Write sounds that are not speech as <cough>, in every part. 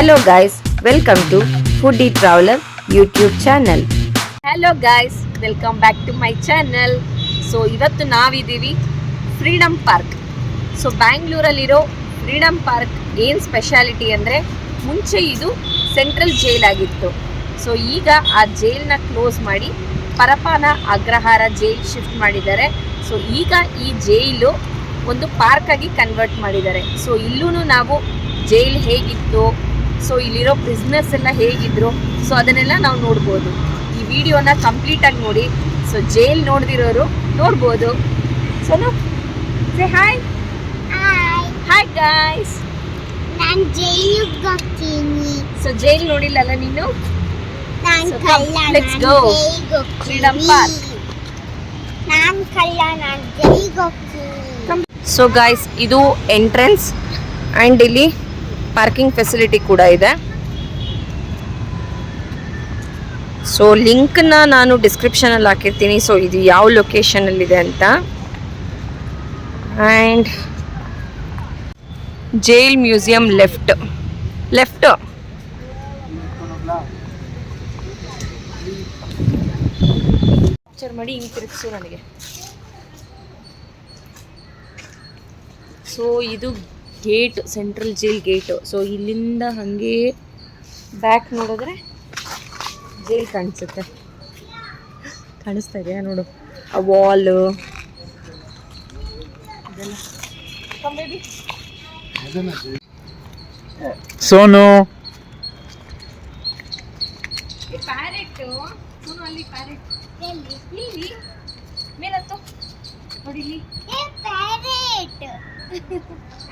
Hello guys welcome to Foodie traveller YouTube channel hello guys welcome back to my channel so ಇವತ್ತು ನಾವಿದ್ದೀವಿ Freedom Park so ಬ್ಯಾಂಗ್ಳೂರಲ್ಲಿರೋ Freedom Park ಏನು speciality ಅಂದರೆ ಮುಂಚೆ ಇದು central jail ಆಗಿತ್ತು. ಸೊ ಈಗ ಆ ಜೈಲ್ನ ಕ್ಲೋಸ್ ಮಾಡಿ ಪರಪಾನ ಅಗ್ರಹಾರ ಜೈಲ್ ಶಿಫ್ಟ್ ಮಾಡಿದ್ದಾರೆ. ಸೊ ಈಗ ಈ ಜೈಲು ಒಂದು ಪಾರ್ಕಾಗಿ ಕನ್ವರ್ಟ್ ಮಾಡಿದ್ದಾರೆ. ಸೊ ಇಲ್ಲೂ ನಾವು ಜೈಲ್ ಹೇಗಿತ್ತು? ಸೊ ಇಲ್ಲಿರೋ ಬಿಸ್ನೆಸ್ ಎಲ್ಲ ಹೇಗಿದ್ರು? ಸೊ ಅದನ್ನೆಲ್ಲ ನಾವು ನೋಡ್ಬೋದು. ಈ ವಿಡಿಯೋನ ಕಂಪ್ಲೀಟ್ ಆಗಿ ನೋಡಿ. ಸೊ ಜೈಲ್ ನೋಡ್ದಿರೋರು ನೋಡ್ಬೋದು. So say hi hi guys ನಾನ್ ಜೈಲಿಗೆ ಹೋಗ್ತೀನಿ. ಸೊ ಜೈಲ್ ನೋಡಿಲ್ಲಲ್ಲ ನೀನು? ನಾನು ಕಳ್ಳ ನಾನು ಜೈಲಿಗೆ ಹೋಗ್ತೀನಿ. Freedom ಕಳ್ಳ ನಾನ್ ಜೈಲಿಗೆ ಹೋಗ್ತೀನಿ. ಸೊ ಗಾಯ್ಸ್ ಇದು ಎಂಟ್ರೆನ್ಸ್ ಆ್ಯಂಡ್ ಇಲ್ಲಿ ಪಾರ್ಕಿಂಗ್ ಫೆಸಿಲಿಟಿ ಕೂಡ ಇದೆ. ಸೊ ಲಿಂಕ್ನ ನಾನು ಡಿಸ್ಕ್ರಿಪ್ಷನಲ್ಲಿ ಹಾಕಿರ್ತೀನಿ. ಸೊ ಇದು ಯಾವ ಲೊಕೇಶನಲ್ಲಿದೆ ಅಂತ. And jail museum left left ಮಾಡಿ ಹಿಂಗೆ ತಿರುಗಿಸು ನನಗೆ. ಸೊ ಇದು gate central jail gate. So ಇಲ್ಲಿಂದ ಹಾಗೆ ಬ್ಯಾಕ್ ನೋಡಿದ್ರೆ ಜೈಲ್ ಕಾಣಿಸುತ್ತೆ. ಕಾಣಿಸ್ತಾ ಇದೆಯಾ ನೋಡು. ಆ ವಾಲ್ ಸೋನು. ನೋಡಿ <laughs>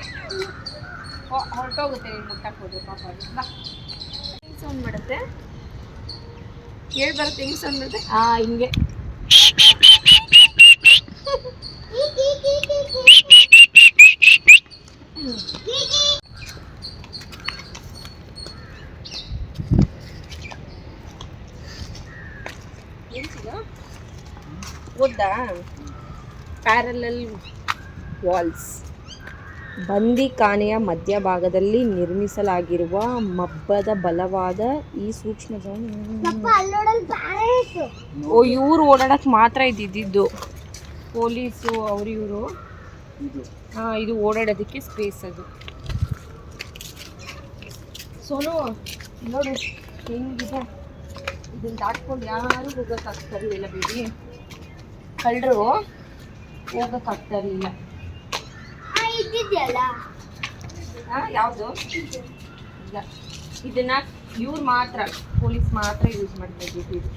ಹೊರಟೋಗುತ್ತೆ ನೀವು ಮುಟ್ಟಕ್ಕೆ ಹೋದ್ರೆ ಪಾಪ ಅದು. ಬಾ. ಹೆಂಗ್ ಸೌಂಡ್ ಮಾಡುತ್ತೆ. ಹೇಳಿ ಬರುತ್ತೆ ಹೆಂಗ್ ಸೌಂಡ್ ಮಾಡುತ್ತೆ. ಆ ಹಿಂಗೆ. ಓದ್ದಾ? ಪ್ಯಾರಲಲ್ ವಾಲ್ಸ್ ಬಂದಿಖಾನೆಯ ಮಧ್ಯಭಾಗದಲ್ಲಿ ನಿರ್ಮಿಸಲಾಗಿರುವ ಮಬ್ಬದ ಬಲವಾದ ಈ ಸೂಕ್ಷ್ಮ ಓ ಇವ್ರು ಓಡಾಡಕ್ ಮಾತ್ರ ಇದ್ದಿದ್ದು. ಪೊಲೀಸು ಅವ್ರು ಇವರು. ಹಾ ಇದು ಓಡಾಡೋದಕ್ಕೆ ಸ್ಪೇಸ್ ಅದು. ಸೋನು ನೋಡು ಹೆಂಗಿದೆ? ಇದನ್ನ ದಾಟ್ಕೊಂಡು ಯಾರು ಹೋಗೋಕ್ಕಾಗ್ತಾ ಇರಲಿಲ್ಲ ಬೇಬಿ ಕಳ್ಳರು ಹೋಗೋಕ್ಕಾಗ್ತಾ ಇರಲಿಲ್ಲ. ಇದ್ದಿದ್ಯಲ್ಲ? ಹಾ ಯಾವುದು? ಇಲ್ಲ. ಇದನ್ನ ಇವ್ರು ಮಾತ್ರ ಪೊಲೀಸ್ ಮಾತ್ರ ಯೂಸ್ ಮಾಡ್ತಾ ಇದ್ದಿದ್ದು ಇದು.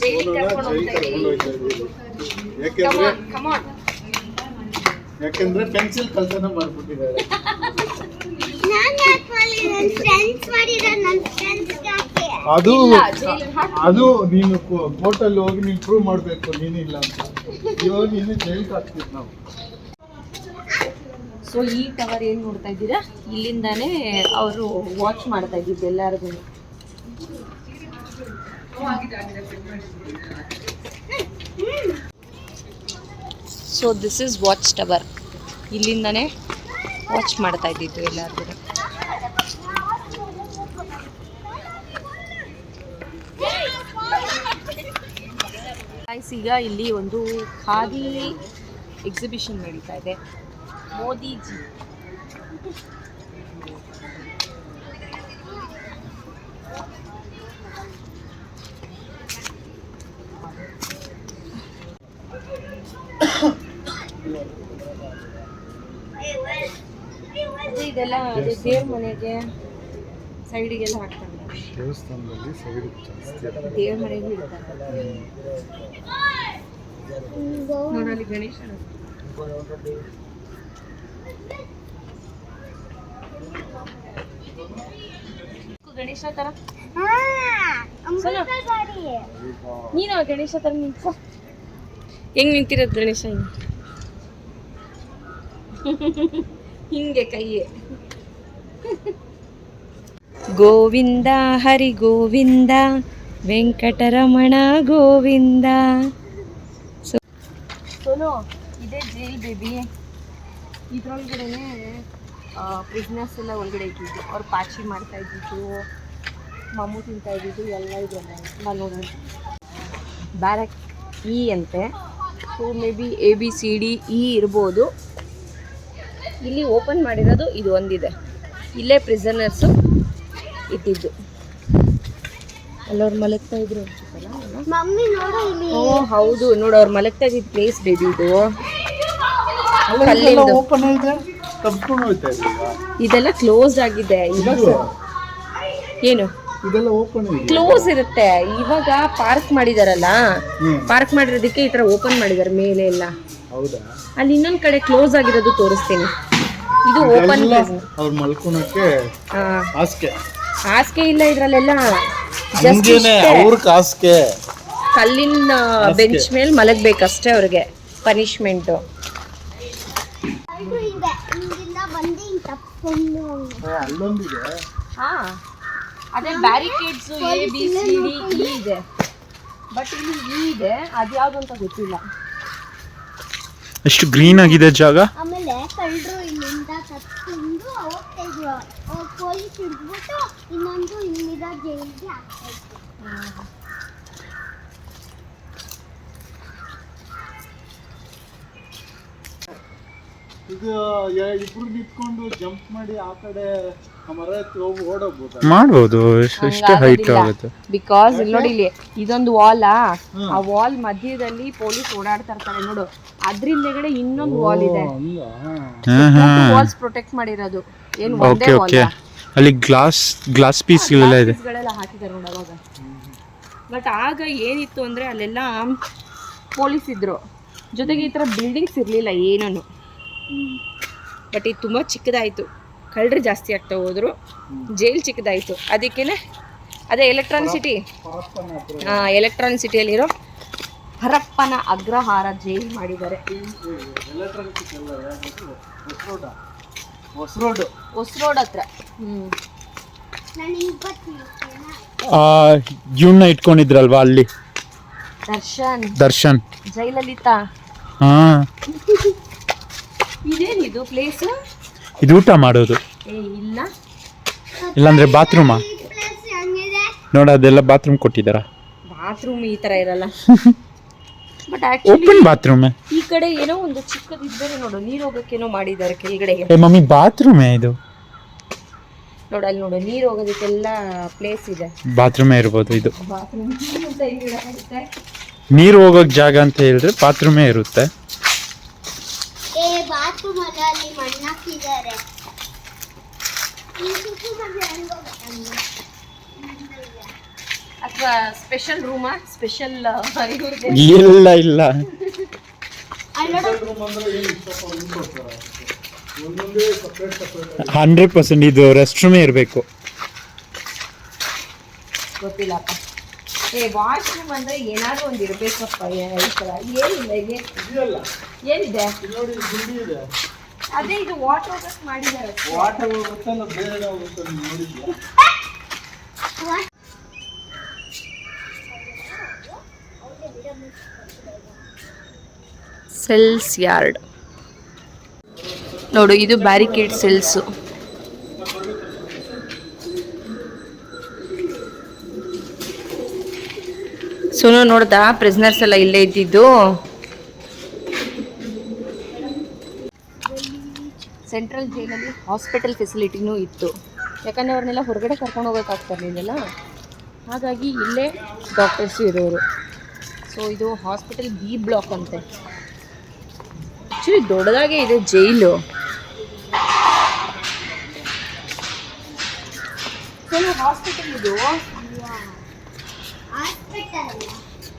ಜೈಲಿಗೆ ಕರ್ಕೊಂಡು ಹೋಗ್ತಾ ಇದ್ದೀವಿ. ಯಾಕೆಂದ್ರೆ ಕಮಾನ್ ಯಾಕೆಂದ್ರೆ ಪೆನ್ಸಿಲ್ ಕಲ್ತನ ಮಾಡ್ಬಿಟ್ಟಿದ್ದಾರೆ. ನಾನ್ ಯಾಕೆ ಮಾಡಿ ನನ್ನ ಫ್ರೆಂಡ್ಸ್ ಮಾಡಿರೋ ನನ್ನ ಫ್ರೆಂಡ್ಸ್ ಯಾಕೆ? ಅದು ನೀನು ಕೋರ್ಟಲ್ಲಿ ಹೋಗಿ ನೀನು ಪ್ರೂವ್ ಮಾಡಬೇಕು ನೀನಿಲ್ಲ ಅಂತ. ಇವಾಗ ನೀನು ಜೈಲ್ಗೆ ಹಾಕ್ತಿದ್ ನಾವು. ಸೊ ಈ ಟವರ್ ಏನ್ ನೋಡ್ತಾ ಇದ್ದೀರಾ? ಇಲ್ಲಿಂದಾನೇ ಅವರು ವಾಚ್ ಮಾಡ್ತಾ ಇದ್ದಿದ್ದು ಎಲ್ಲರಿಗೂ. So this is watch tower ಇಲ್ಲಿಂದಾನೇ watch ಮಾಡ್ತಾ ಇದ್ದಿದ್ದು ಎಲ್ಲರಿಗೂ. ಈಗ ಇಲ್ಲಿ ಒಂದು ಖಾದಿ ಎಕ್ಸಿಬಿಷನ್ ನಡೀತಾ ಇದೆ. ಮೋದಿಜಿ ಅದೇ ಇದೆಲ್ಲ ಅದೇ ದೇವ್ರ ಮನೆಗೆ ಸೈಡಿಗೆಲ್ಲ ಹಾಕ್ತಾರೆ. ದೇವಸ್ಥಾನದಲ್ಲಿ ಸೈಡ್ ಜಾಸ್ತಿ ದೇವ್ರ ಮನೆಗೂ ಇಡ್ತಾರೆ ನೋಡಲ್ಲಿ ಗಣೇಶ ಗಣೇಶ ತರ ಹಾ ಅಮೃತ ಗಾಡಿ. ನೀನು ಗಣೇಶ ತರ ನಿಂತ್ಕೋ. ಹೆಂಗ್ ನಿಂತಿರೋದು ಗಣೇಶ ಹಿಂಗೆ ಹಿಂಗೆ ಕೈಯೇ. ಗೋವಿಂದ ಹರಿ ಗೋವಿಂದ ವೆಂಕಟರಮಣ ಗೋವಿಂದ. ಸೋನು ಇದೇ ಜೈಲ್ ಬೇಬಿ. ಇದ್ರೊಳಗಡೆನೆ ಪ್ರಿಸ್ನರ್ಸ್ ಎಲ್ಲ ಒಳಗಡೆ ಇದ್ದಿದ್ದು. ಅವ್ರು ಪಾಚಿ ಮಾಡ್ತಾ ಇದ್ದಿದ್ದು ಮಮ್ಮು ತಿಂತಾ ಇದ್ದಿದ್ದು ಎಲ್ಲ ಇದೆಲ್ಲ ನಾನು ನೋಡೋಣ ಬ್ಯಾರಕ್ ಇ ಅಂತೆ. So maybe A B C D E ಇರ್ಬೋದು. ಇಲ್ಲಿ ಓಪನ್ ಮಾಡಿರೋದು ಇದು ಒಂದಿದೆ. ಇಲ್ಲೇ ಪ್ರಿಸನರ್ಸು ಇಟ್ಟಿದ್ದು ಅಲ್ಲವ್ರು ಮಲಗ್ತಾ ಇದ್ರು ಅನ್ಸುತ್ತಲ್ಲ? ಅಲ್ಲ? ಮಮ್ಮಿ ನೋಡು ಇಲ್ಲಿ. ಓ ಹೌದು. ನೋಡು ಅವ್ರು ಮಲಗ್ತಾ ಇದ್ದಿದ್ದು ಪ್ಲೇಸ್ ಬೇಬಿ ಇದು. ತಪ್ಕೊಂಡು ಹೋಯ್ತಾ ಇದೆ ಇದೆಲ್ಲ ಕ್ಲೋಸ್ ಆಗಿದೆ. ಇವಾಗ ಏನು? ಇದೆಲ್ಲ ಓಪನ್ ಇದೆ ಕ್ಲೋಸ್ ಇರುತ್ತೆ. ಇವಾಗ ಪಾರ್ಕ್ ಮಾಡಿದಾರಲ್ಲ? ಹ್ಮ್. ಪಾರ್ಕ್ ಮಾಡಿರೋದಕ್ಕೆ ಈ ತರ ಓಪನ್ ಮಾಡಿದಾರೆ ಮೇಲೆ ಎಲ್ಲ. ಹೌದಾ? ಅಲ್ಲಿ ಇನ್ನೊಂದ್ ಕಡೆ ಕ್ಲೋಸ್ ಆಗಿರೋದು ತೋರಿಸ್ತೀನಿ. ಇದು ಓಪನ್ ಇದೆಲ್ಲ ಅವ್ರು ಮಲ್ಕೊಳಕ್ಕೆ ಹಾಸಿಗೆ. ಹಾಸಿಗೆ ಇಲ್ಲ ಇದ್ರಲ್ಲೆಲ್ಲ. ಅವ್ರ ಕಲ್ಲಿನ ಬೆಂಚ್ ಮೇಲೆ ಮಲಗ್ಬೇಕಷ್ಟೇ ಅವ್ರಿಗೆ. ಪನಿಷ್ಮೆಂಟ್ ಅದು ಹಿಂಗೆ ಹಿಂಗಿಂದ ಬಂದು ಹಿಂಗೆ ತಪ್ಕೊಂಡು ಹೋಗ್ಬೇಕು. ಅಲ್ಲೊಂದಿದೆ. ಹಾ ಅದೇ barricades A B C D E ಇದೆ. ಬಟ್ ಇಲ್ಲಿ ಇ ಇದೆ ಅದ್ಯಾವ್ದು ಅಂತ ಗೊತ್ತಿಲ್ಲ. ಎಷ್ಟು ಗ್ರೀನ್ ಆಗಿದೆ ಜಾಗ? ಆಮೇಲೆ ಕಳ್ಳರು ಇಲ್ಲಿಂದ ತಪ್ಕೊಂಡು ಹೋಗ್ತಾ ಇದ್ರು. ಪೊಲೀಸ್ ಹಿಡಿದ್ಬಿಟ್ಟು ಇನ್ನೊಂದು ಇಲ್ಲಿದ ಜೈಲಿಗೆ ಹಾಕ್ತಾ ಇದ್ರು. ಇದು ಯ- ಇಬ್ರು ನಿಂತ್ಕೊಂಡು ಜಂಪ್ ಮಾಡಿ ಆ ಕಡೆ ಆ ಮರ ಹತ್ರ ಹೋಗಿ ಓಡೋಗ್ಬೋದ? ಮಾಡ್ಬೋದು ಎಷ್ಟು- ಎಷ್ಟು ಹೈಟ್ ಆಗುತ್ತೆ. ಬಿಕಾಸ್ ಇಲ್ಲಿ ನೋಡಿ ಇಲ್ಲಿ ಇದೊಂದು ವಾಲ್ ಆ? ವಾಲ್ ಮಧ್ಯದಲ್ಲಿ ಪೊಲೀಸ್ ಓಡಾಡ್ತಾ ಇರ್ತಾರೆ ನೋಡು. ಅದ್ರ ಹಿಂದೆಗಡೆ ಇನ್ನೊಂದು ವಾಲ್ ಇದೆ. ವಾಲ್ಸ್ ಪ್ರೊಟೆಕ್ಟ್ ಮಾಡಿರೋದು. ಏನು ಒಂದೇ ಓಕೆ ವಾಲ್ ಓಕೆ ಅಲ್ಲಿ ಗ್ಲಾಸ್ ಗ್ಲಾಸ್ ಪೀಸ್ ಇದೆ. ಗಳೆಲ್ಲ ಹಾಕಿದ್ದಾರೆ ನೋಡಿ ಅವಾಗ. ಬಟ್ ಆಗ ಏನಿತ್ತು ಅಂದ್ರೆ ಅಲ್ಲೆಲ್ಲ ಪೊಲೀಸ್ ಇದ್ರು. ಜೊತೆಗೆ ಈ ತರ ಬಿಲ್ಡಿಂಗ್ಸ್ ಇರ್ಲಿಲ್ಲ ಏನೂ ಬಟ್ ಇದು ತುಂಬ ಚಿಕ್ಕದಾಯಿತು. ಕಳ್ಳರು ಜಾಸ್ತಿ ಆಗ್ತಾ ಹೋದ್ರು. ಜೈಲ್ ಚಿಕ್ಕದಾಯಿತು. ಅದಕ್ಕೇನೆ ಅದೇ ಎಲೆಕ್ಟ್ರಾನ್ ಸಿಟಿ. ಎಲೆಕ್ಟ್ರಾನ್ ಸಿಟಿಯಲ್ಲಿರೋ ಹರಪ್ಪನ ಅಗ್ರಹಾರ ಜೈಲ್ ಮಾಡಿದ್ದಾರೆ. ಹೊಸರೋಡ್. ಹೊಸ ರೋಡ್ ಹತ್ರ. ಹ್ಞೂ ನಾನು ಹಿಂಗೆ ಬರ್ತೀನಿ ಇವನ್ನ ಇಟ್ಕೊಂಡಿದ್ರಲ್ವಾ ಅಲ್ಲಿ? ದರ್ಶನ್. ದರ್ಶನ್. ಜೈಲಲಿತಾ ಹಾ. ಇದೇನಿದು ಪ್ಲೇಸು ಇದು ಊಟ ಮಾಡೋದು. ಏ ಇಲ್ಲ. ಇಲ್ಲಾಂದ್ರೆ ಬಾತ್ರೂಮಾ ನೋಡ ಅದೆಲ್ಲ ಬಾತ್ರೂಮ್ ಕೊಟ್ಟಿದಾರ ಬಾತ್ರೂಮ್ ಈ ತರ ಇರಲ್ಲ. ಬಟ್ ಆಕ್ಚುಲಿ ಓಪನ್ ಬಾತ್ರೂಮ್ ಈ ಕಡೆ ಏನೋ ಒಂದು ಚಿಕ್ಕದಿದ್ದರೆ ನೋಡು ನೀರು ಹೋಗೋಕ್ಕೇನೋ ಮಾಡಿದ್ದಾರೆ ಕೆಳಗಡೆಗೆ. ಏ ಮಮ್ಮಿ ಬಾತ್ರೂಮೇ ಇದು? ನೋಡು ಅಲ್ಲಿ ನೋಡು ನೀರು ಹೋಗೋದಕ್ಕೆಲ್ಲ ಪ್ಲೇಸ್ ಇದೆ. ಬಾತ್ರೂಮೇ ಇರ್ಬೋದು ಇದು. ಬಾತ್ರೂಮ್. <laughs> ನೀರು ಹೋಗೋಕ್ ಜಾಗ ಅಂತ ಹೇಳಿದ್ರೆ ಬಾತ್ರೂಮೇ ಇರುತ್ತೆ. ಬಾತ್ರೂಮ್ ಅಲ್ಲ ಅಲ್ಲಿ ಮಣ್ಣು ಹಾಕಿದ್ದಾರೆ ಈ ಅಥವಾ ಸ್ಪೆಷಲ್ ರೂಮಾ ಸ್ಪೆಷಲ್ ಇಲ್ಲ ಇಲ್ಲ. ಅಲ್ಲಿ ನೋಡು, ರೂಮ್ ಅಂದ್ರೆ ಏನು ಇಷ್ಟಪ್ಪ ಒಂದೊಂದೇ ಸಪ್ರೇಟ್ ಸಪ್ರೇಟ್ ಹಂಡ್ರೆಡ್ ಪರ್ಸೆಂಟ್ ಇದು ರೆಸ್ಟ್ ರೂಮೇ ಇರಬೇಕು. ಗೊತ್ತಿಲ್ಲಪ್ಪ. ಏ ವಾಶ್ರೂಮ್ ಅಂದ್ರೆ ಏನಾದ್ರು ಒಂದು ಇರ್ಬೇಕಪ್ಪ ಏ- ಈ ಥರ ಏನಿಲ್ಲ ಇದೆ ಇದೆಯಲ್ಲ? ಏನಿದೆ? ಇಲ್ಲಿ ನೋಡಿ ಇಲ್ಲಿ ಗುಂಡಿ ಇದೆ. ಅದೇ ಇದು ವಾಟರ್ ವರ್ಕ್ ಮಾಡಿದ್ದಾರೆ ವಾಟರ್ ಹೋಗುತ್ತಲ್ಲ ಬೇರೆ ಹೋಗುತ್ತೆ ನೀವು ನೋಡಿದ್ಯಾ? ಸೆಲ್ಸ್ ಯಾರ್ಡ್ ನೋಡು ಇದು ಬ್ಯಾರಿಕೇಡ್ ಸೆಲ್ಸು ಸುನು ನೋಡ್ದ ಪ್ರಿಸ್ನರ್ಸ್ ಎಲ್ಲ ಇಲ್ಲೇ ಇದ್ದಿದ್ದು. ಸೆಂಟ್ರಲ್ ಜೈಲಲ್ಲಿ ಹಾಸ್ಪಿಟಲ್ ಫೆಸಿಲಿಟಿನೂ ಇತ್ತು. ಯಾಕಂದರೆ ಅವ್ರನ್ನೆಲ್ಲ ಹೊರಗಡೆ ಕರ್ಕೊಂಡು ಹೋಗೋಕ್ಕಾಗ್ತಿರ್ಲಿಲ್ಲ ಹಾಗಾಗಿ ಇಲ್ಲೇ ಡಾಕ್ಟರ್ಸು ಇರೋರು. ಸೊ ಇದು ಹಾಸ್ಪಿಟಲ್ ಬಿ ಬ್ಲಾಕ್ ಅಂತೆ. ಆ್ಯಕ್ಚುಲಿ ದೊಡ್ಡದಾಗೆ ಇದೆ ಜೈಲು ಹಾಸ್ಪಿಟಲ್ ಇದು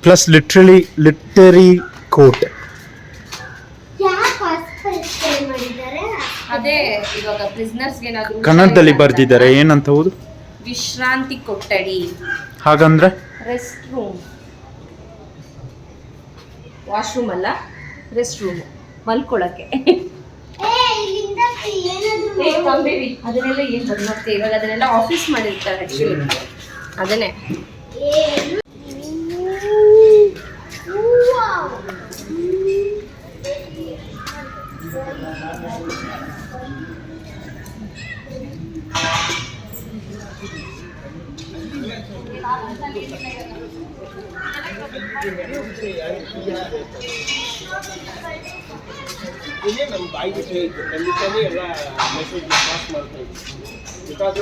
ಪ್ಲಸ್ ಲಿಟ್ರಲಿ ಲಿಟರಿ ಮಾಡಿದ್ದಾರೆ? ಅದೇ ಇವಾಗ ಗೆ ಏನಾದರೂ ಕನ್ನಡದಲ್ಲಿ ಬರ್ದಿದ್ದಾರೆ ಏನಂತ ಹೌದು? ವಿಶ್ರಾಂತಿ ಕೊಠಡಿ. ಹಾಗಂದ್ರೆ? ರೆಸ್ಟ್ ರೂಮ್ ವಾಶ್ರೂಮ್ ಅಲ್ಲ ರೆಸ್ಟ್ ರೂಮ್ ಮಲ್ಕೊಳಕ್ಕೆ ಏ ಅದನ್ನೆಲ್ಲ ಏನು ಬಂದ್ ಮಾಡ್ತೀವಿ ಇವಾಗ ಅದನ್ನೆಲ್ಲ ಆಫೀಸ್ ಮಾಡಿರ್ತಾರೆ ಆ್ಯಕ್ಚುಲಿ ಅದನ್ನೇ. ನಮ್ಮ ಎಲ್ಲ ಮೆಸೇಜ್ ಪಾಸ್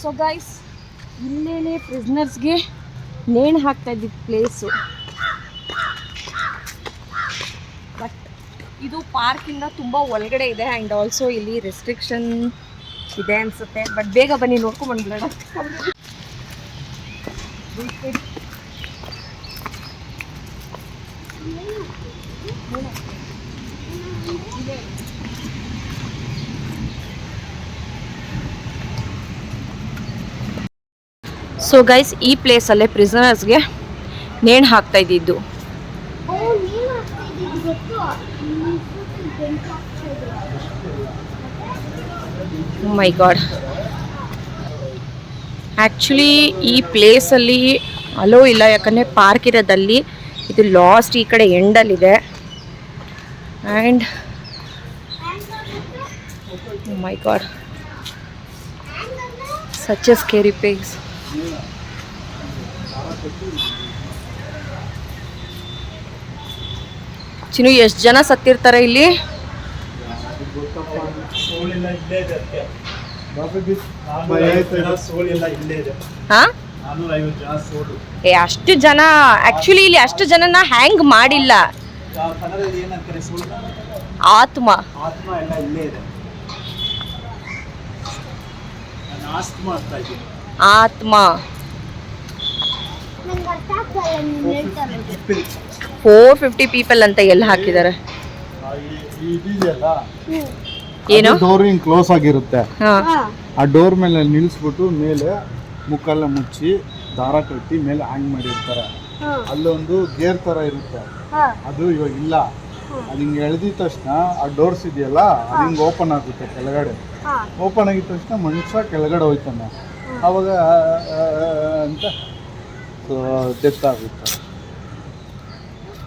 ಸೊ ಗೈಸ್ ಇಲ್ಲೇನೆ ಪ್ರಿಸ್ನರ್ಸ್ಗೆ ನೇಣು ಹಾಕ್ತಾ ಇದ್ದಿದ್ದು ಪ್ಲೇಸು ಬಟ್ ಇದು ಪಾರ್ಕಿಂದ ತುಂಬ ಒಳಗಡೆ ಇದೆ ಆ್ಯಂಡ್ ಆಲ್ಸೋ ಇಲ್ಲಿ ರೆಸ್ಟ್ರಿಕ್ಷನ್ ಇದೆ ಅನ್ಸುತ್ತೆ. ಬಟ್ ಬೇಗ ಬನ್ನಿ, ನೋಡ್ಕೊಂಡ್ ಸೊ ಗೈಸ್ ಈ ಪ್ಲೇಸಲ್ಲೇ ಪ್ರಿಸನರ್ಸ್ಗೆ ನೇಣು ಹಾಕ್ತಾ ಇದ್ದಿದ್ದು. ಮೈ ಗಾಡ್ ಆ್ಯಕ್ಚುಲಿ ಈ ಪ್ಲೇಸಲ್ಲಿ ಅಲೋ ಇಲ್ಲ, ಯಾಕಂದರೆ ಪಾರ್ಕ್ ಇರೋದಲ್ಲಿ ಇದು ಲಾಸ್ಟ್ ಈ ಕಡೆ ಎಂಡಲ್ಲಿದೆ and my god such a scary face ಚಿನ್ನು ಎಷ್ಟು ಜನ ಸತ್ತಿರ್ತಾರೆ ಇಲ್ಲಿ? ಅಷ್ಟು ಜನ ಆಕ್ಚುಲಿ ಇಲ್ಲಿ ಅಷ್ಟು ಜನನ ಹ್ಯಾಂಗ್ ಮಾಡಿಲ್ಲ. ಕನ್ನಡದಲ್ಲಿ ಏನಂತಾರೆ ಆತ್ಮ. ಆತ್ಮ ಎಲ್ಲ ಇಲ್ಲೇ ಇದೆ. ನಾನು ಇದ್ದೀನಿ. ಆತ್ಮ. ಫೋರ್ ಫಿಫ್ಟಿ ಪೀಪಲ್ ಅಂತ ಎಲ್ಲ ಹಾಕಿದ್ದಾರೆ? ಏನು? ಡೋರ್ ಹಿಂಗ್ ಕ್ಲೋಸ್ ಆಗಿರುತ್ತೆ. ಆ ಡೋರ್ ಮೇಲೆ ನಿಲ್ಲಿಸ್ಬಿಟ್ಟು ಮೇಲೆ ಮುಕ್ಕಲ್ಲ ಮುಚ್ಚಿ ದಾರ ಕಟ್ಟಿ ಮೇಲೆ ಹ್ಯಾಂಗ್ ಮಾಡಿರ್ತಾರೆ. ಅಲ್ಲೊಂದು ಗೇರ್ ತರ ಇರುತ್ತೆ. ಅದು ಇವಾಗ ಇಲ್ಲ. ಅದು ಹಿಂಗೆ ಎಳ್ದಿದ ತಕ್ಷಣ ಆ ಡೋರ್ಸ್ ಇದೆಯಲ್ಲ ಅದು ಹಿಂಗೆ ಓಪನ್ ಆಗುತ್ತೆ ಕೆಳಗಡೆ. ಹಾ. ಓಪನ್ ಆಗಿದ ತಕ್ಷಣ ಮನುಷ್ಯ ಕೆಳಗಡೆ ಹೋಯ್ತಾನೆ ಅವಾಗ ಅಂತ. ಡೆತ್ ಆಗುತ್ತೆ.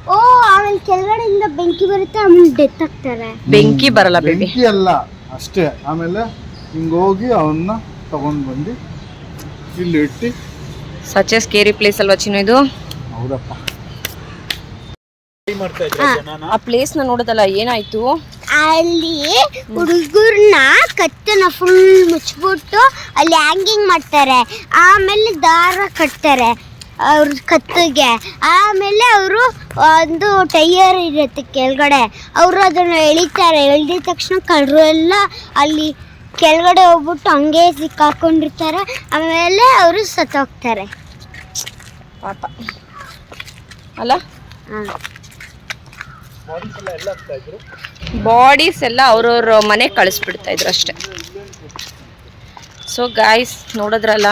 ಓ ಆಮೇಲೆ ಕೆಳಗಡೆಯಿಂದ ಬೆಂಕಿ ಬರುತ್ತೆ ಆಮೇಲೆ ಡೆತ್ ಆಗ್ತಾರೆ. ಬೆಂಕಿ ಬರಲ್ಲ ಬೇಬಿ ಬೆಂಕಿ ಅಲ್ಲ ಅಷ್ಟೇ. ಆಮೇಲೆ ಹಿಂಗೆ ಹೋಗಿ ಅವನ್ನ ತಗೊಂಡು ಬಂದು ಇಲ್ಲಿ ಇಟ್ಟು. ಸಚ್ ಎ ಸ್ಕೇರಿ ಪ್ಲೇಸ್ ಅಲ್ವಾ ಚಿನ್ನು ಇದು? ಹೌದಪ್ಪ. ಮಾಡ್ತಾ ಆ ನ ನೋಡೋದಲ್ಲ ಏನಾಯ್ತು? ಅಲ್ಲಿ ಹುಡುಗರ್ನ ಕತ್ತನ ಫುಲ್ ಮುಚ್ಚಿಬಿಟ್ಟು ಅಲ್ಲಿ ಹ್ಯಾಂಗಿಂಗ್ ಮಾಡ್ತಾರೆ. ಆಮೇಲೆ ದಾರ ಕಟ್ತಾರೆ ಅವ್ರ ಕತ್ತಿಗೆ ಆಮೇಲೆ ಅವರು ಒಂದು ಟೈಯರ್ ಇರುತ್ತೆ ಕೆಳಗಡೆ. ಅವರು ಅದನ್ನು ಎಳಿತಾರೆ. ಎಳ್ದಿದ ತಕ್ಷಣ ಕಳ್ಳರು ಎಲ್ಲ ಅಲ್ಲಿ ಕೆಳಗಡೆ ಹೋಗ್ಬಿಟ್ಟು ಹಂಗೆ ಸಿಕ್ಕಾಕೊಂಡಿರ್ತಾರೆ ಆಮೇಲೆ ಅವರು ಸತ್ತೋಗ್ತಾರೆ. ಪಾಪ. ಅಲ್ಲ? ಹಾಂ. ಬಾಡೀಸ್ ಎಲ್ಲ ಅವ್ರವ್ರ ಮನೆ ಕಳಿಸ್ಬಿಡ್ತಾ ಇದ್ರು ಅಷ್ಟೆ. ಸೊ ಗಾಯ್ಸ್ ನೋಡಿದ್ರಲ್ಲ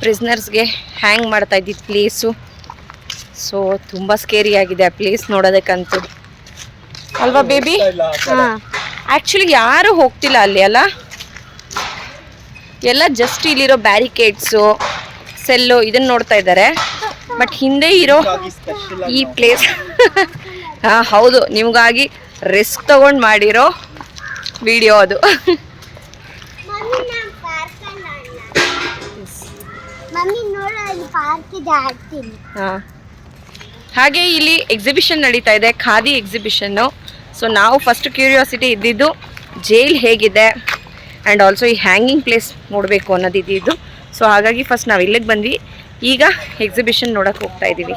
ಪ್ರಿಸ್ನರ್ಸ್ಗೆ ಹ್ಯಾಂಗ್ ಮಾಡ್ತಾ ಇದ್ದಿದ್ದು ಪ್ಲೇಸು ಸೊ ತುಂಬ ಸ್ಕೇರಿ ಆಗಿದೆ ಆ ಪ್ಲೇಸ್ ನೋಡೋದಕ್ಕಂತೂ. ಅಲ್ವಾ ಬೇಬಿ ಹಾಂ. ಆ್ಯಕ್ಚುಲಿ ಯಾರು ಹೋಗ್ತಿಲ್ಲ ಅಲ್ಲಿ ಅಲ್ಲ? ಎಲ್ಲ ಜಸ್ಟ್ ಇಲ್ಲಿರೋ ಬ್ಯಾರಿಕೇಡ್ಸು ಸೆಲ್ಲು ಇದನ್ನ ನೋಡ್ತಾ ಇದ್ದಾರೆ. ಬಟ್ ಹಿಂದೆ ಇರೋ ಈ ಪ್ಲೇಸ್ <laughs> ಹಾಂ ಹೌದು. ನಿಮಗಾಗಿ ರಿಸ್ಕ್ ತಗೊಂಡು ಮಾಡಿರೋ ವಿಡಿಯೋ ಅದು. ಹಾಂ. ಹಾಗೆ ಇಲ್ಲಿ ಎಕ್ಸಿಬಿಷನ್ ನಡೀತಾ ಇದೆ ಖಾದಿ ಎಕ್ಸಿಬಿಷನ್ನು ಸೊ ನಾವು ಫಸ್ಟ್ ಕ್ಯೂರಿಯಾಸಿಟಿ ಇದ್ದಿದ್ದು ಜೈಲ್ ಹೇಗಿದೆ ಆ್ಯಂಡ್ ಆಲ್ಸೋ ಈ ಹ್ಯಾಂಗಿಂಗ್ ಪ್ಲೇಸ್ ನೋಡಬೇಕು ಅನ್ನೋದು ಇದ್ದಿದ್ದು ಸೊ ಹಾಗಾಗಿ ಫಸ್ಟ್ ನಾವು ಇಲ್ಲಿಗೆ ಬಂದ್ವಿ. ಈಗ ಎಕ್ಸಿಬಿಷನ್ ನೋಡೋಕೆ ಹೋಗ್ತಾ ಇದ್ದೀವಿ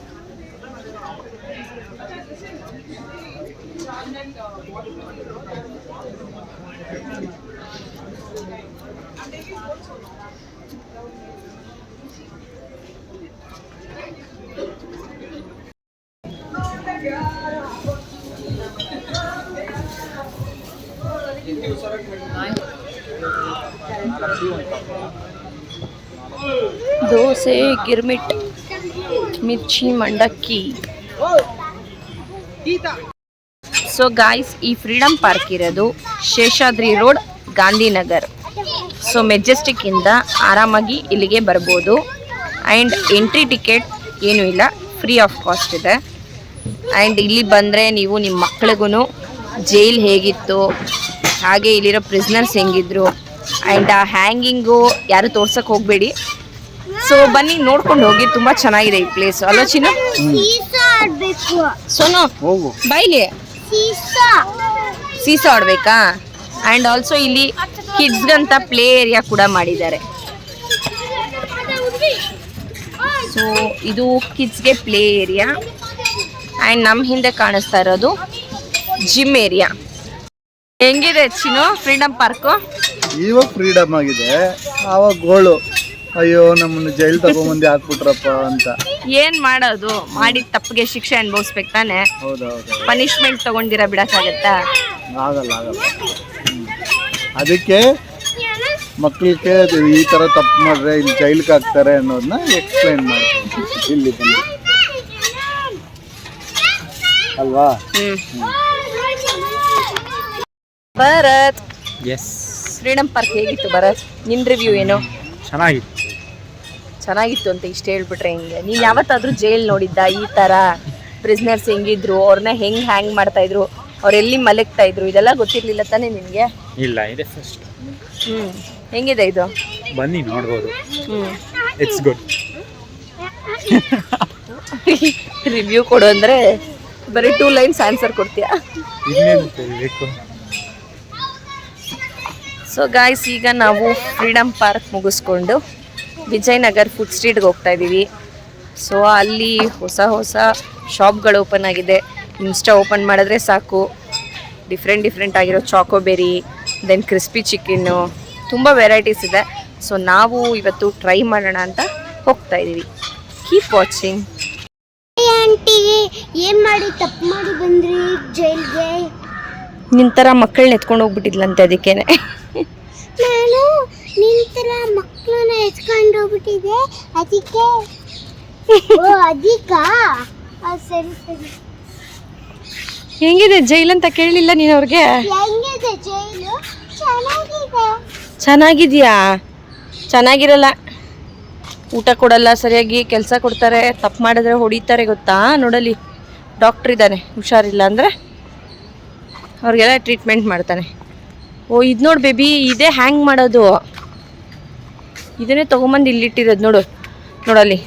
ದೋಸೆ ಗಿರ್ಮಿಟ್. ಮಿರ್ಚಿ ಮಂಡಕ್ಕಿ. ಸೊ ಗಾಯ್ಸ್ ಈ ಫ್ರೀಡಮ್ ಪಾರ್ಕ್ ಇರೋದು Seshadri Road, Gandhinagar. So Majestic ಇಂದ ಆರಾಮಾಗಿ ಇಲ್ಲಿಗೆ ಬರ್ಬೋದು. ಆ್ಯಂಡ್ ಎಂಟ್ರಿ ಟಿಕೆಟ್ ಏನೂ ಇಲ್ಲ ಫ್ರೀ ಆಫ್ ಕಾಸ್ಟ್ ಇದೆ. ಆ್ಯಂಡ್ ಇಲ್ಲಿ ಬಂದರೆ ನೀವು ನಿಮ್ಮ ಮಕ್ಳಿಗೂ ಜೈಲ್ ಹೇಗಿತ್ತು, ಹಾಗೆ ಇಲ್ಲಿರೋ ಪ್ರಿಸ್ನರ್ಸ್ ಹೆಂಗಿದ್ರು ಆ್ಯಂಡ್ ಆ ಹ್ಯಾಂಗಿಂಗು ಯಾರು ತೋರ್ಸಕ್ಕೆ ಹೋಗಬೇಡಿ. ಸೊ ಬನ್ನಿ ನೋಡ್ಕೊಂಡು ಹೋಗಿ. ತುಂಬಾ ಚೆನ್ನಾಗಿದೆ ಈ ಪ್ಲೇಸ್ ಅಲೋ ಚಿನ್ನು? ಸೋನು ಹೋಗು. ಬೈಲಿ? ಸೀಸಾ. ಆಡ್ಬೇಕಾ? ಅಂಡ್ ಆಲ್ಸೋ ಇಲ್ಲಿ ಕಿಡ್ಸ್ ಕಿಡ್ಸ್ಗಂತ ಪ್ಲೇ ಏರಿಯಾ ಕೂಡ ಮಾಡಿದ್ದಾರೆ. ಸೊ ಇದು ಕಿಡ್ಸ್ಗೆ ಪ್ಲೇ ಏರಿಯಾ ಆ್ಯಂಡ್ ನಮ್ಮ ಹಿಂದೆ ಕಾಣಿಸ್ತಾ ಇರೋದು ಜಿಮ್ ಏರಿಯಾ ಹೆಂಗಿದೆ ಚಿನ್ನು? ಫ್ರೀಡಮ್ ಪಾರ್ಕು ಇವಾಗ ಫ್ರೀಡಮ್ ಆಗಿದೆ. ಆವಾಗ ಗೋಳು. ಅಯ್ಯೋ ನಮ್ಮನ್ನು ಜೈಲ್ ತಗೊಂಬಂದು ಹಾಕ್ಬಿಟ್ರಪ್ಪ ಅಂತ. ಏನು ಮಾಡೋದು? ಮಾಡಿದ ತಪ್ಪಿಗೆ ಶಿಕ್ಷೆ ಅನುಭವಿಸ್ಬೇಕು ತಾನೆ. ಹೌದೌದು ಪನಿಷ್ಮೆಂಟ್ ತಗೊಂಡಿರ ಬಿಡಕ್ಕಾಗತ್ತಾ? ಆಗಲ್ಲ ಆಗಲ್ಲ. ಹ್ಮ್. ಅದಕ್ಕೆ ಮಕ್ಕಳಿಗೆ ಈ ಥರ ತಪ್ಪು ಮಾಡಿದ್ರೆ ಇಲ್ಲಿ ಜೈಲ್ಗೆ ಹಾಕ್ತಾರೆ ಅನ್ನೋದನ್ನ ಎಕ್ಸ್ಪ್ಲೈನ್ ಮಾಡ್ತೀನಿ ಇಲ್ಲಿ ಬಂದು. ಅಲ್ವಾ? ಹ್ಞೂ ಭರತ್. ಎಸ್ ಫ್ರೀಡಮ್ ಪಾರ್ಕ್ ಹೇಗಿತ್ತು ಭರತ್? ನಿನ್ ರಿವ್ಯೂ ಏನು? ಚೆನ್ನಾಗಿತ್ತು. ಚೆನ್ನಾಗಿತ್ತು ಅಂತ ಇಷ್ಟ ಹೇಳ್ಬಿಟ್ರೆ ಹಿಂಗೆ. ನೀನು ಯಾವತ್ತಾದ್ರೂ ಜೈಲ್ ನೋಡಿದ್ದ ಈ ಥರ ಪ್ರಿಸ್ನರ್ಸ್ ಹೆಂಗಿದ್ರು? ಅವ್ರನ್ನ ಹೆಂಗೆ ಹ್ಯಾಂಗ್ ಮಾಡ್ತಾ ಇದ್ರು? ಅವ್ರು ಎಲ್ಲಿ ಮಲಗ್ತಾ ಇದ್ರು? ಇದೆಲ್ಲ ಗೊತ್ತಿರ್ಲಿಲ್ಲ ತಾನೇ ನಿನಗೆ? ಇಲ್ಲ ಇದೆ ಫಸ್ಟ್ ಹ್ಞೂ ಹೆಂಗಿದೆ ಇದು? ಬನ್ನಿ ನೋಡ್ಬೋದು. ಹ್ಞೂ ಇಟ್ಸ್ ಗುಡ್ ರಿವ್ಯೂ ಕೊಡು ಅಂದರೆ ಬರೀ ಟೂ ಲೈನ್ಸ್ ಆನ್ಸರ್ ಕೊಡ್ತೀಯಾ? ಸೊ ಗಾಯ್ಸ್ ಈಗ ನಾವು ಫ್ರೀಡಮ್ ಪಾರ್ಕ್ ಮುಗಿಸ್ಕೊಂಡು ವಿಜಯನಗರ್ ಫುಡ್ ಸ್ಟ್ರೀಟ್ಗೆ ಹೋಗ್ತಾ ಇದ್ದೀವಿ. ಸೊ ಅಲ್ಲಿ ಹೊಸ ಹೊಸ ಶಾಪ್ಗಳು ಓಪನ್ ಆಗಿದೆ. ಇನ್ಸ್ಟಾ ಓಪನ್ ಮಾಡಿದ್ರೆ ಸಾಕು. ಡಿಫ್ರೆಂಟ್ ಡಿಫ್ರೆಂಟ್ ಆಗಿರೋ ಚಾಕೋಬೆರಿ ದೆನ್ ಕ್ರಿಸ್ಪಿ ಚಿಕನ್ನು ತುಂಬ ವೆರೈಟೀಸ್ ಇದೆ. ಸೊ ನಾವು ಇವತ್ತು ಟ್ರೈ ಮಾಡೋಣ ಅಂತ ಹೋಗ್ತಾ ಇದ್ದೀವಿ. ಕೀಪ್ ವಾಚಿಂಗ್ ಏನ್ ಮಾಡಿ ತಪ್ಪು ಮಾಡಿ ಬಂದ್ರಿ ಜೈಲ್ಗೆ? ನಿನ್ನ ಥರ ಮಕ್ಕಳನ್ನ ಎತ್ಕೊಂಡು ಹೋಗ್ಬಿಟ್ಟಿದ್ಲಂತೆ ಅದಕ್ಕೇನೆ. ನಾನು ನಿಂತರ ಮಕ್ಕಳನ್ನ ಎತ್ಕೊಂಡು ಹೋಗ್ಬಿಟ್ಟಿದೆ. ಅದಕ್ಕೆ ಓ ಅದಕ್ಕ ಸರಿ ಸರಿ. ಹೆಂಗಿದೆ? ಜೈಲ್ ಅಂತ ಕೇಳಲಿಲ್ಲ ನೀನು ಅವ್ರಿಗೆ? ಹೆಂಗಿದೆ ಜೈಲು? ಚೆನ್ನಾಗಿದೆ. ಚೆನ್ನಾಗಿದ್ಯಾ? ಚೆನ್ನಾಗಿರಲ್ಲ. ಊಟ ಕೊಡಲ್ಲ ಸರಿಯಾಗಿ ಕೆಲಸ ಕೊಡ್ತಾರೆ ತಪ್ಪು ಮಾಡಿದ್ರೆ ಹೊಡಿತಾರೆ ಗೊತ್ತಾ? ನೋಡಲಿ. ಡಾಕ್ಟ್ರ್ ಇದ್ದಾನೆ ಹುಷಾರಿಲ್ಲ ಅಂದರೆ ಅವ್ರಿಗೆಲ್ಲ ಟ್ರೀಟ್ಮೆಂಟ್ ಮಾಡ್ತಾನೆ. ಓ ಇದು ನೋಡು ಬೇಬಿ ಇದೇ ಹ್ಯಾಂಗ್ ಮಾಡೋದು. ಇದನ್ನೇ ತೊಗೊಂಬಂದು ಇಲ್ಲಿಟ್ಟಿರೋದು ನೋಡು. ನೋಡಲ್ಲಿ.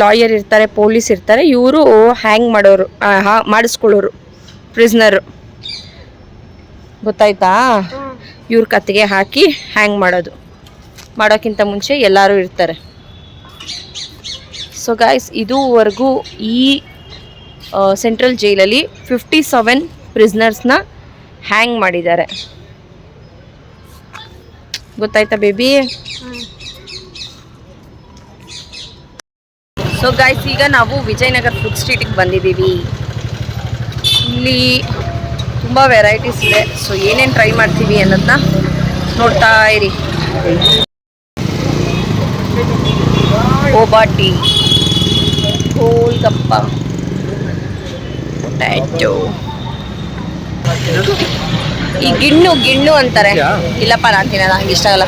ಲಾಯರ್ ಇರ್ತಾರೆ ಪೊಲೀಸ್ ಇರ್ತಾರೆ ಇವರು ಹ್ಯಾಂಗ್ ಮಾಡೋರು ಮಾಡಿಸ್ಕೊಳ್ಳೋರು ಪ್ರಿಸ್ನರು ಗೊತ್ತಾಯ್ತಾ? ಇವ್ರ ಕತ್ತಿಗೆ ಹಾಕಿ ಹ್ಯಾಂಗ್ ಮಾಡೋದು. ಮಾಡೋಕ್ಕಿಂತ ಮುಂಚೆ ಎಲ್ಲರೂ ಇರ್ತಾರೆ. ಸೊ ಗಾಯ್ಸ್ ಇದುವರೆಗೂ ಈ ಸೆಂಟ್ರಲ್ ಜೈಲಲ್ಲಿ ಫಿಫ್ಟಿ ಸೆವೆನ್ ಪ್ರಿಸ್ನರ್ಸ್ನ ಹ್ಯಾಂಗ್ ಮಾಡಿದ್ದಾರೆ. ಗೊತ್ತಾಯ್ತಾ ಬೇಬಿ ಸೊ ಗಾಯ್ಸ್ ಈಗ ನಾವು ವಿಜಯನಗರ್ ಫುಡ್ ಸ್ಟ್ರೀಟಿಗೆ ಬಂದಿದ್ದೀವಿ. ಇಲ್ಲಿ ತುಂಬ ವೆರೈಟೀಸ್ ಇದೆ. ಸೊ ಏನೇನು ಟ್ರೈ ಮಾಡ್ತೀವಿ ಅನ್ನೋದನ್ನ ನೋಡ್ತಾ ಇರಿ. ಓಬಾಟಿ ಗೋಲ್ಗಪ್ಪ ಪೊಟ್ಯಾಟೊ ಈ ಗಿಣ್ಣು ಗಿಣ್ಣು ಅಂತಾರೆ. ಇಲ್ಲಪ್ಪ ನಾನು ತಿನ್ನಲ್ಲ ನಂಗೆ ಇಷ್ಟ ಆಗಲ್ಲ.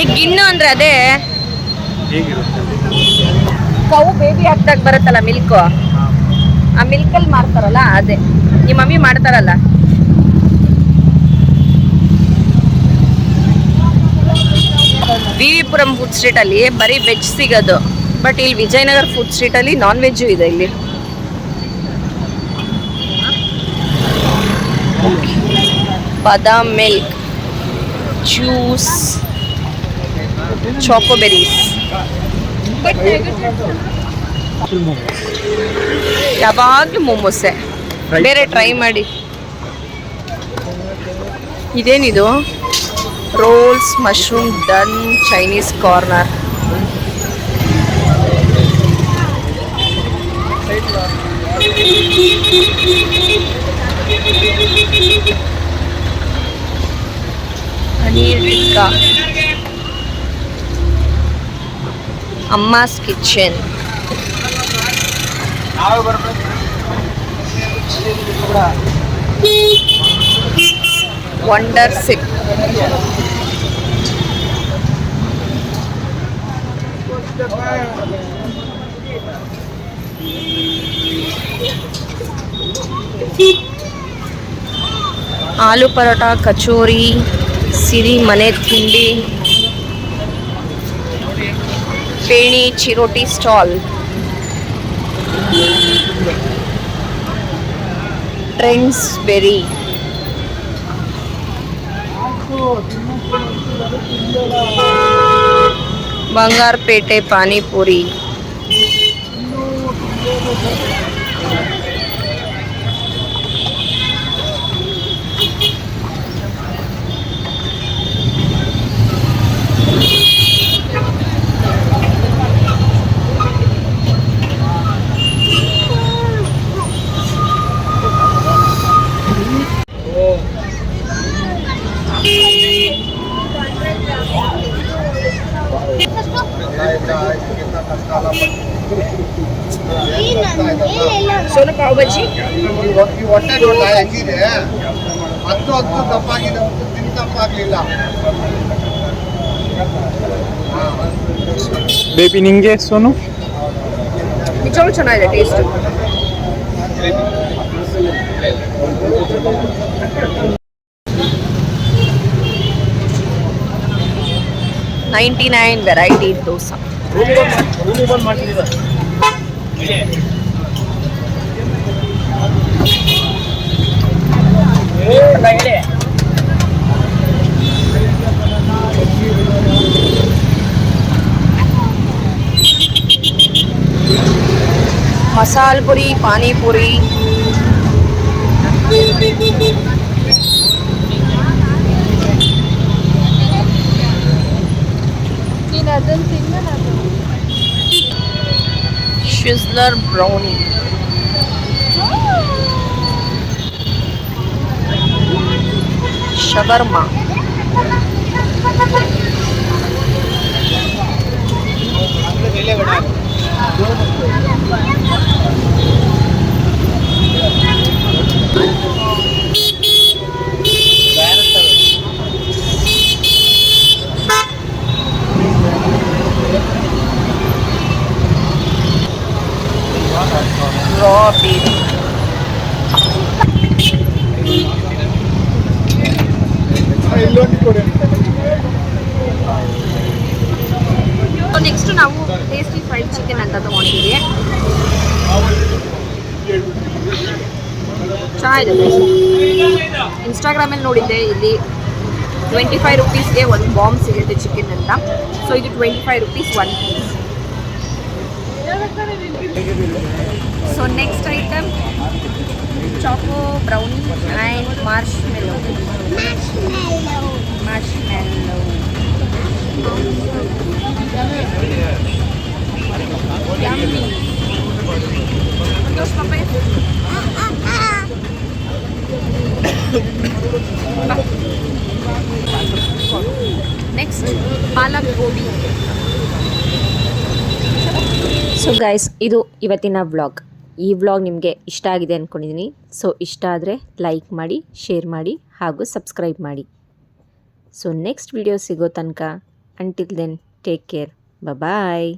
ಈ ಗಿಣ್ಣು ಅಂದರೆ ಅದೇ ಕವು ಬೇಬಿ ಹಾಕ್ದಾಗ ಬರುತ್ತಲ್ಲ ಮಿಲ್ಕ್ ಆ ಮಿಲ್ಕಲ್ಲಿ ಮಾರ್ತಾರಲ್ಲ ಅದೇ. ನಿಮ್ಮ ಮಮ್ಮಿ ಮಾಡ್ತಾರಲ್ಲ? ವಿವಿಪುರಂ ಫುಡ್ ಸ್ಟ್ರೀಟ್ ಅಲ್ಲಿ ಬರೀ ವೆಜ್ ಸಿಗೋದು. ಬಟ್ ಇಲ್ಲಿ ವಿಜಯನಗರ್ ಫುಡ್ ಸ್ಟ್ರೀಟ್ ಅಲ್ಲಿ ನಾನ್ ವೆಜ್ಜು ಇದೆ ಇಲ್ಲಿ. ಬಾದಾಮ್ ಮಿಲ್ಕ್ ಜ್ಯೂಸ್ ಚಾಕೋಬೆರೀಸ್ ಯಾವಾಗಲೂ ಮೊಮೋಸೆ. ಬೇರೆ ಟ್ರೈ ಮಾಡಿ. ಇದೇನಿದು? Rolls mushroom done Chinese corner paneer tikka. Amma's kitchen. Wonder sick. Aloo paratha kachori Siri Mane తిండి ಪೇಣಿ ಚಿರೋಟಿ stall trends berry Bangarpet panipuri ಹೆಂಗಿದೆ ಹತ್ತು ಹತ್ತು ತಪ್ಪಾಗಿದೆ ತಿನ್ ತಪ್ಪಾಗ್ಲಿಲ್ಲ. ಬೇಬಿ ನಿಂಗೆ ಸೋನು? ನಿಜವೂ ಚೆನ್ನಾಗಿದೆ taste ninety nine variety dosa ಮಾಡ್ತಿದ್ದೀರ masala पूरी पानी पूरी शिजलर ब्राउनी। ஷவர்மா ಇನ್ಸ್ಟಾಗ್ರಾಮಲ್ಲಿ ನೋಡಿದ್ದೆ, ಇಲ್ಲಿ ಟ್ವೆಂಟಿ ಫೈವ್ ರುಪೀಸ್ಗೆ ಒಂದು ಬಾಂಬ್ ಸಿಗುತ್ತೆ ಚಿಕನ್ ಅಂತ. ಸೊ ಇದು twenty five rupees one piece so next item choco brownie and marshmallow marshmallow Santosh papel. Next palak gobi so guys ಇದು ಇವತ್ತಿನ ವ್ಲಾಗ್ ಈ ವ್ಲಾಗ್ ನಿಮಗೆ ಇಷ್ಟ ಆಗಿದೆ ಅಂದ್ಕೊಂಡಿದ್ದೀನಿ ಸೊ ಇಷ್ಟ ಆದರೆ ಲೈಕ್ ಮಾಡಿ ಶೇರ್ ಮಾಡಿ ಹಾಗೂ ಸಬ್ಸ್ಕ್ರೈಬ್ ಮಾಡಿ. ಸೊ ನೆಕ್ಸ್ಟ್ ವಿಡಿಯೋ ಸಿಗೋ ತನಕ until then take care bye